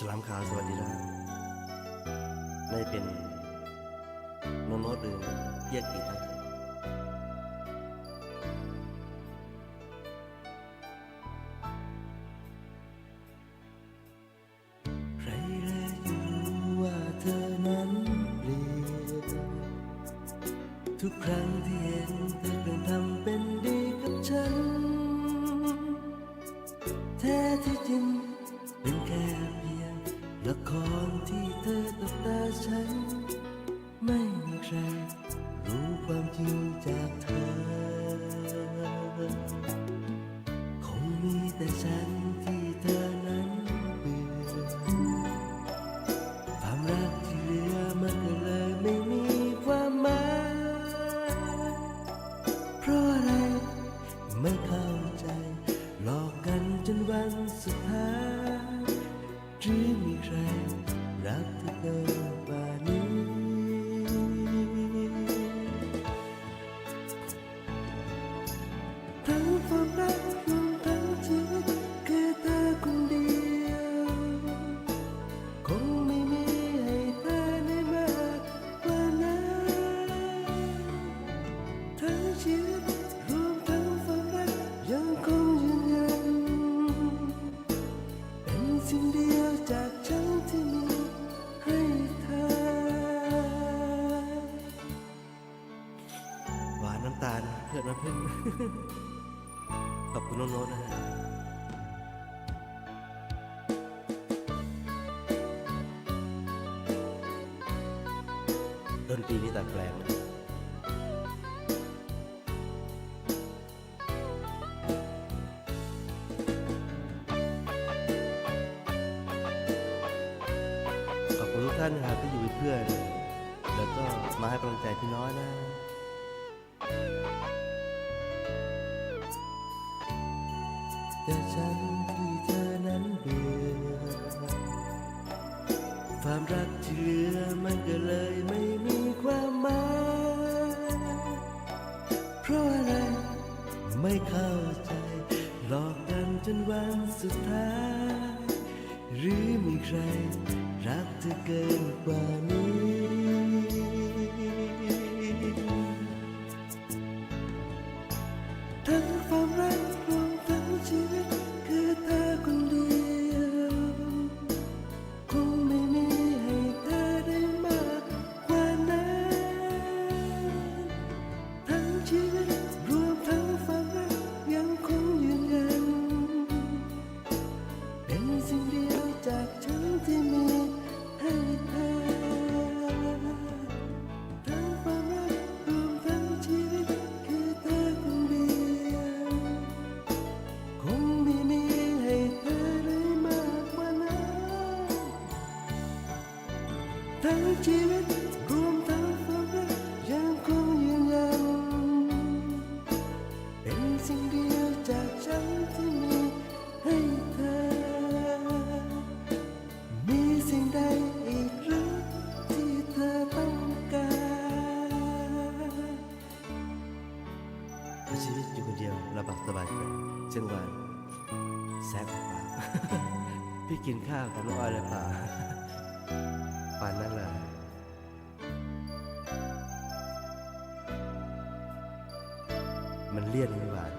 ฉลามขาวสวัสดีนะไม่เป็นโนโนตหรือเยียกติดนะใครเลยรู้ว่าเธอนั้นเปลี่ยนทุกครั้งที่เห็นเธอเปลี่ยนทำเป็ ละครที่เธอตบตาฉัน ไม่มีใคร รู้ความจริงจากเธอ คงมีแต่ฉันที่เธอนั้นเบื่อความรักที่เหลือมันก็เลยไม่มีความหมายเพราะอะไรไม่เข้าใจ หลอกกันจนวันสุดท้ายหรื อาลเพื่อนน้ำพึ่งขอบคุณน้องโน้ตนะฮะดนตรีนี่ตัดแปลงนะขอบคุณทุกท่านนะครับที่อยู่เป็นเพื่อน แล้วก็มาให้กำลังใจพี่น้อยนะ แต่ฉันที่เธอนั้นเบื่อ ความรักที่เหลือมันก็เลยไม่มีความหมาย เพราะอะไรไม่เข้าใจ หลอกกันจนวันสุดท้าย หรือมีใครรักเธอเกินกว่านี้ทั้ง ทั้งชีวิตรวมทั้งความรักยังคงยืนยันเป็นสิ่งเดียวจากฉันที่มีให้เธอ มีสิ่งใดอีกหรือที่เธอต้องการาชีวิตอยู่คนเดียวระบักสบายใจเช่นวันแซกเปล่าพี่กินข้าวกับน้องอ้อยเลยป่า ปานนั่นเละมันเลี่ยนไม่หวาน